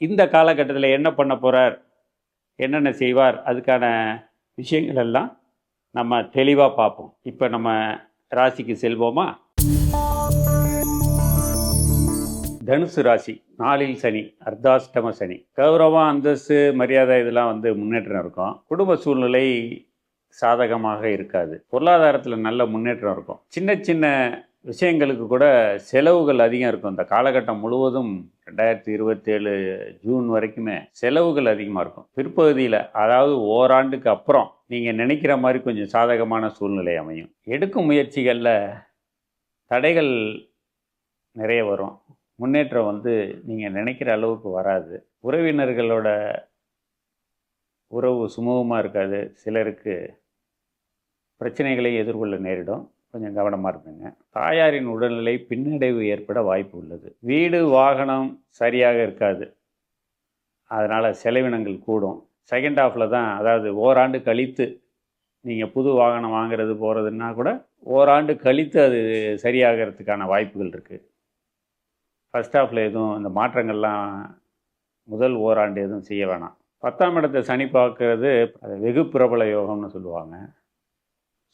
இந்த காலகட்டத்தில் என்ன பண்ண போகிறார் என்னென்ன செய்வார்? அதுக்கான விஷயங்கள் எல்லாம் நம்ம தெளிவாக பார்ப்போம். இப்போ நம்ம ராசிக்கு செல்வோமா? தனுசு ராசி நாளில் சனி அர்த்தாஷ்டம சனி. கௌரவம் அந்தஸ்து மரியாதை இதெல்லாம் வந்து முன்னேற்றம் இருக்கும். குடும்ப சூழ்நிலை சாதகமாக இருக்காது. பொருளாதாரத்தில் நல்ல முன்னேற்றம் இருக்கும். சின்ன சின்ன விஷயங்களுக்கு கூட செலவுகள் அதிகம் இருக்கும். இந்த காலகட்டம் முழுவதும் ரெண்டாயிரத்தி இருபத்தேழு ஜூன் வரைக்குமே செலவுகள் அதிகமாக இருக்கும். பிற்பகுதியில் அதாவது ஓராண்டுக்கு அப்புறம் நீங்கள் நினைக்கிற மாதிரி கொஞ்சம் சாதகமான சூழ்நிலை அமையும். எடுக்கும் முயற்சிகளில் தடைகள் நிறைய வரும். முன்னேற்றம் வந்து நீங்கள் நினைக்கிற அளவுக்கு வராது. உறவினர்களோட உறவு சுமூகமாக இருக்காது. சிலருக்கு பிரச்சனைகளை எதிர்கொள்ள நேரிடும். கொஞ்சம் கவனமாக இருப்பேங்க. தாயாரின் உடல்நிலை பின்னடைவு ஏற்பட வாய்ப்பு உள்ளது. வீடு வாகனம் சரியாக இருக்காது. அதனால் செலவினங்கள் கூடும். செகண்ட் ஹாஃபில் தான் அதாவது ஓராண்டு கழித்து நீங்கள் புது வாகனம் வாங்குறது போகிறதுன்னா கூட ஓராண்டு கழித்து அது சரியாகிறதுக்கான வாய்ப்புகள் இருக்குது ஃபஸ்ட் ஹாஃபில் எதுவும் இந்த மாற்றங்கள்லாம் முதல் ஓராண்டு எதுவும் செய்ய வேணாம். பத்தாம் இடத்தை சனி பார்க்கறது அது வெகு பிரபல யோகம்னு சொல்லுவாங்க.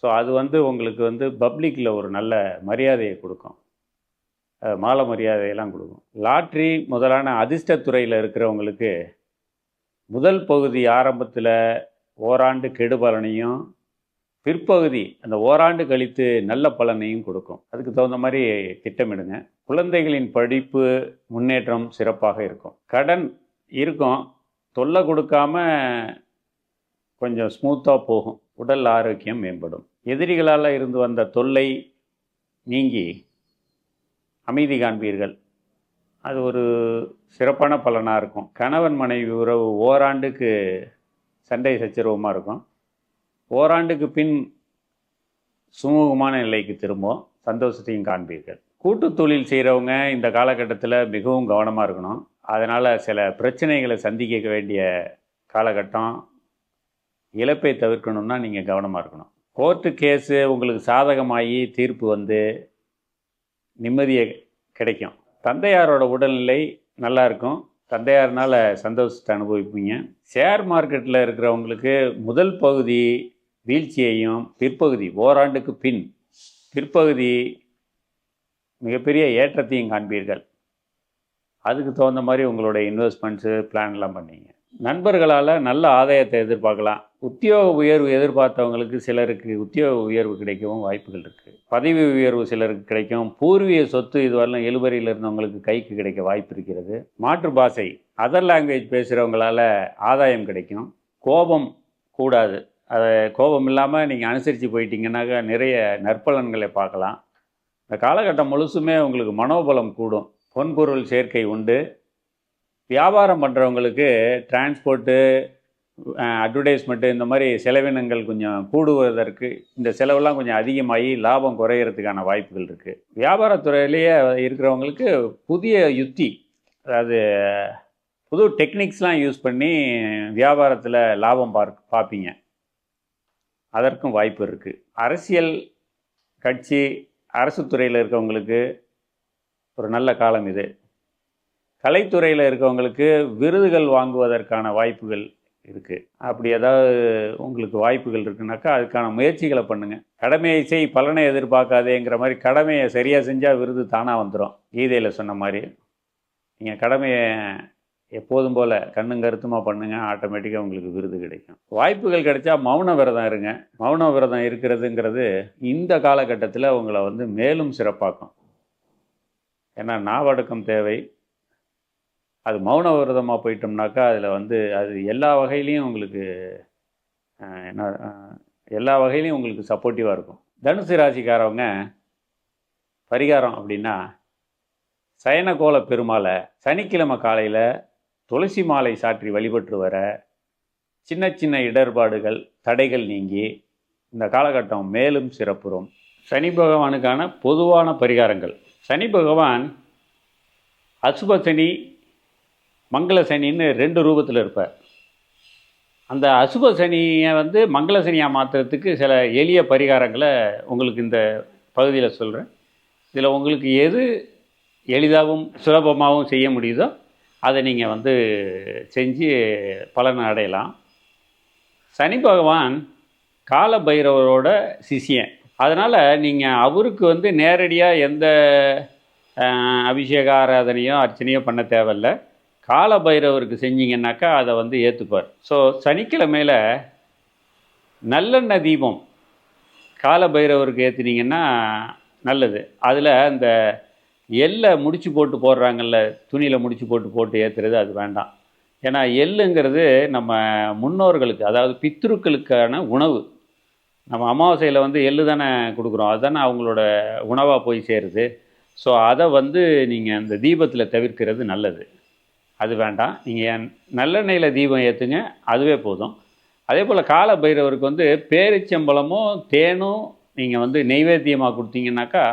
ஸோ அது வந்து உங்களுக்கு வந்து பப்ளிக்கில் ஒரு நல்ல மரியாதையை கொடுக்கும். மாலை மரியாதையெல்லாம் கொடுக்கும். லாட்ரி முதலான அதிர்ஷ்டத்துறையில் இருக்கிறவங்களுக்கு முதல் பகுதி ஆரம்பத்தில் ஓராண்டு கெடுபலனையும் பிற்பகுதி அந்த ஓராண்டு கழித்து நல்ல பலனையும் கொடுக்கும். அதுக்கு தகுந்த மாதிரி திட்டமிடுங்க. குழந்தைகளின் படிப்பு முன்னேற்றம் சிறப்பாக இருக்கும். கடன் இருக்கும். தொல்லை கொடுக்காம கொஞ்சம் ஸ்மூத்தாக போகும். உடல் ஆரோக்கியம் மேம்படும். எதிரிகளால் இருந்து வந்த தொல்லை நீங்கி அமைதி காண்பீர்கள். அது ஒரு சிறப்பான பலனாக இருக்கும். கணவன் மனைவி உறவு ஓராண்டுக்கு சண்டை சச்சரவமாக இருக்கும். ஓராண்டுக்கு பின் சுமூகமான நிலைக்கு திரும்பும் சந்தோஷத்தையும் காண்பீர்கள். கூட்டு தொழில் செய்கிறவங்க இந்த காலகட்டத்தில் மிகவும் கவனமாக இருக்கணும். அதனால் சில பிரச்சனைகளை சந்திக்க வேண்டிய காலகட்டம் இழப்பை தவிர்க்கணும்னா நீங்கள் கவனமாக இருக்கணும். கோர்ட்டு கேஸு உங்களுக்கு சாதகமாகி தீர்ப்பு வந்து நிம்மதியை கிடைக்கும். தந்தையாரோட உடல்நிலை நல்லா இருக்கும். சந்தோஷத்தை அனுபவிப்பீங்க. ஷேர் மார்க்கெட்டில் இருக்கிறவங்களுக்கு முதல் பகுதி வீழ்ச்சியையும் பிற்பகுதி ஓராண்டுக்கு பின் பிற்பகுதி மிகப்பெரிய ஏற்றத்தையும் காண்பீர்கள். அதுக்கு தகுந்த மாதிரி உங்களோட இன்வெஸ்ட்மெண்ட்ஸு பிளான்லாம் பண்ணீங்க. நண்பர்களால் நல்ல ஆதாயத்தை எதிர்பார்க்கலாம். உத்தியோக உயர்வு எதிர்பார்த்தவங்களுக்கு சிலருக்கு உத்தியோக உயர்வு கிடைக்கவும் வாய்ப்புகள் இருக்குது பதவி உயர்வு சிலருக்கு கிடைக்கும் பூர்வீக சொத்து இதுவரெல்லாம் எழுபறியில் இருந்தவங்களுக்கு கைக்கு கிடைக்க வாய்ப்பு இருக்கிறது. மாற்று பாஷை அதர் லாங்குவேஜ் பேசுகிறவங்களால ஆதாயம் கிடைக்கும். கோபம் கூடாது. அதை கோபம் இல்லாமல் நீங்கள் அனுசரித்து போயிட்டீங்கன்னாக்கா நிறைய நற்பலன்களை பார்க்கலாம். இந்த காலகட்டம் முழுசுமே உங்களுக்கு மனோபலம் கூடும். பொன்பொருள் சேர்க்கை உண்டு. வியாபாரம் பண்ணுறவங்களுக்கு டிரான்ஸ்போர்ட்டு அட்வர்டைஸ்மெண்ட்டு இந்த மாதிரி செலவினங்கள் கொஞ்சம் கூடுவதற்கு இந்த செலவெல்லாம் கொஞ்சம் அதிகமாகி லாபம் குறையிறதுக்கான வாய்ப்புகள் இருக்குது வியாபாரத்துறையிலேயே இருக்கிறவங்களுக்கு புதிய யுத்தி அதாவது புது டெக்னிக்ஸ்லாம் யூஸ் பண்ணி வியாபாரத்தில் லாபம் பார்க்க பார்ப்பீங்க. அதற்கும் வாய்ப்பு இருக்குது அரசியல் கட்சி அரசு துறையில் இருக்கவங்களுக்கு ஒரு நல்ல காலம் இது. கலைத்துறையில் இருக்கவங்களுக்கு விருதுகள் வாங்குவதற்கான வாய்ப்புகள் இருக்குது அப்படி ஏதாவது உங்களுக்கு வாய்ப்புகள் இருக்குனாக்கா அதுக்கான முயற்சிகளை பண்ணுங்கள் கடமையை செய் பலனை எதிர்பார்க்காதேங்கிற மாதிரி கடமையை சரியாக செஞ்சால் விருது தானாக வந்துடும் கீதையில் சொன்ன மாதிரி. நீங்கள் கடமையை எப்போதும் போல் கண்ணும் கருத்துமாக பண்ணுங்கள் ஆட்டோமேட்டிக்காக உங்களுக்கு விருது கிடைக்கும். வாய்ப்புகள் கிடைச்சா மௌன விரதம் இருங்க. மௌன விரதம் இருக்கிறதுங்கிறது இந்த காலகட்டத்தில் உங்களை வந்து மேலும் சிறப்பாக்கும். ஏன்னா நாவடக்கம் தேவை அது மௌன விரதமாக போயிட்டோம்னாக்கா அதில் வந்து அது எல்லா வகையிலையும் உங்களுக்கு என்ன எல்லா வகையிலையும் உங்களுக்கு சப்போர்ட்டிவாக இருக்கும். தனுசு ராசிக்காரவங்க பரிகாரம் அப்படின்னா சயனகோல பெருமாளை சனிக்கிழமை காலையில் துளசி மாலை சாற்றி வழிபட்டு வர சின்ன சின்ன இடர்பாடுகள் தடைகள் நீங்கி இந்த காலகட்டம் மேலும் சிறப்புறும். சனி பகவானுக்கான பொதுவான பரிகாரங்கள். சனி பகவான் அசுப சனி மங்கள சனின்னு ரெண்டு ரூபத்தில் இருப்பார். அந்த அசுப சனியை வந்து மங்கள சனியாக மாற்றுறதுக்கு சில எளிய பரிகாரங்களை உங்களுக்கு இந்த பகுதியில் சொல்கிறேன் இதில் உங்களுக்கு எது எளிதாகவும் சுலபமாகவும் செய்ய முடியுதோ அதை நீங்கள் வந்து செஞ்சு பலனை அடையலாம். சனி பகவான் கால பைரவரோட சிஷியன். அதனால் நீங்கள் அவருக்கு வந்து நேரடியாக எந்த அபிஷேக ஆராதனையோ அர்ச்சனையோ பண்ண தேவையில்ல. கால பைரவருக்கு செஞ்சீங்கன்னாக்கா அதை வந்து ஏற்றுப்பார் ஸோ சனிக்கிழமையில் நல்லெண்ணெய் தீபம் கால பைரவருக்கு ஏற்றுனீங்கன்னா நல்லது. அதில் அந்த எள்ளை முடிச்சு போட்டு போடுறாங்கல்ல துணியில் முடிச்சு போட்டு போட்டு ஏற்றுறது அது வேண்டாம். ஏன்னா எள்ளுங்கிறது நம்ம முன்னோர்களுக்கு அதாவது பித்ருக்களுக்கான உணவு. நம்ம அமாவாசையில் வந்து எள்ளு தானே கொடுக்குறோம். அதுதானே அவங்களோட உணவாக போய் சேருது. ஸோ அதை வந்து நீங்கள் அந்த தீபத்தில் தவிர்க்கிறது நல்லது. அது வேண்டாம். நீங்கள் நல்லெண்ணெயில் தீபம் ஏற்றுங்க அதுவே போதும். அதே போல் கால பைரவருக்கு வந்து பேரிச்சம்பழமும் தேனும் நீங்கள் வந்து நெய்வேத்தியமாக கொடுத்தீங்கன்னாக்கா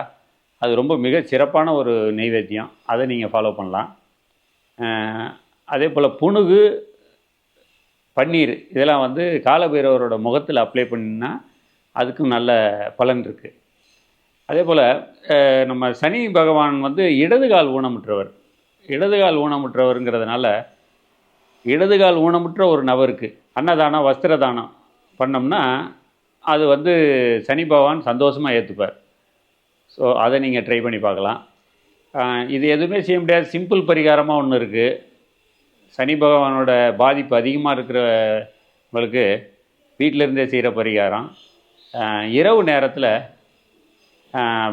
அது ரொம்ப மிக சிறப்பான ஒரு நெய்வேத்தியம். அதை நீங்கள் ஃபாலோ பண்ணலாம். அதே போல் புணுகு பன்னீர் இதெல்லாம் வந்து காலபைரவரோட முகத்தில் அப்ளை பண்ணினா அதுக்கும் நல்ல பலன் இருக்குது அதே போல் நம்ம சனி பகவான் வந்து இடது கால் ஊனமுற்றவர். இடதுகால் ஊனமுற்றவருங்கிறதுனால இடதுகால் ஊனமுற்ற ஒரு நபருக்கு அன்னதானம் வஸ்திரதானம் பண்ணோம்னா அது வந்து சனி பகவான் சந்தோஷமாக ஏற்றுப்பார் ஸோ அதை நீங்கள் ட்ரை பண்ணி பார்க்கலாம். இது எதுவுமே செய்ய முடியாது. சிம்பிள் பரிகாரமாக ஒன்று இருக்குது சனி பகவானோட பாதிப்பு அதிகமாக இருக்கிறவங்களுக்கு வீட்டிலேருந்தே செய்கிற பரிகாரம். இரவு நேரத்தில்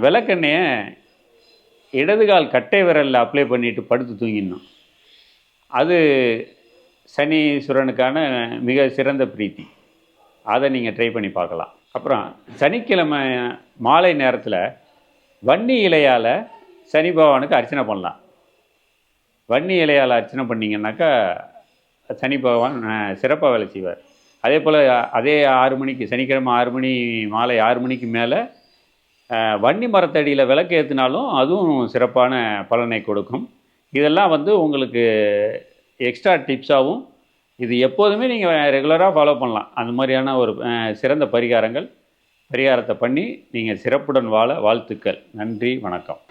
விளக்கெண்ணெயை இடதுகால் கட்டை விரலில் அப்ளை பண்ணிட்டு படுத்து தூங்கிடணும். அது சனீஸ்வரனுக்கான மிக சிறந்த பிரீத்தி. அதை நீங்கள் ட்ரை பண்ணி பார்க்கலாம். அப்புறம் சனிக்கிழமை மாலை நேரத்தில் வன்னி இலையால் சனி பகவானுக்கு அர்ச்சனை பண்ணலாம். வன்னி இலையால் அர்ச்சனை பண்ணிங்கன்னாக்கா சனி பகவான் சிறப்பாக வேலை செய்வார். அதே போல் அதே ஆறு மணிக்கு சனிக்கிழமை ஆறு மணி மாலை ஆறு மணிக்கு மேலே வன்னி மரத்தடியில் விளக்கு ஏற்றினாலும் அதுவும் சிறப்பான பலனை கொடுக்கும். இதெல்லாம் வந்து உங்களுக்கு எக்ஸ்ட்ரா டிப்ஸாகவும் இது எப்போதுமே நீங்கள் ரெகுலராக ஃபாலோ பண்ணலாம். அந்த மாதிரியான ஒரு சிறந்த பரிகாரங்கள் பரிகாரத்தை பண்ணி நீங்கள் சிறப்புடன் வாழ வாழ்த்துக்கள். நன்றி வணக்கம்.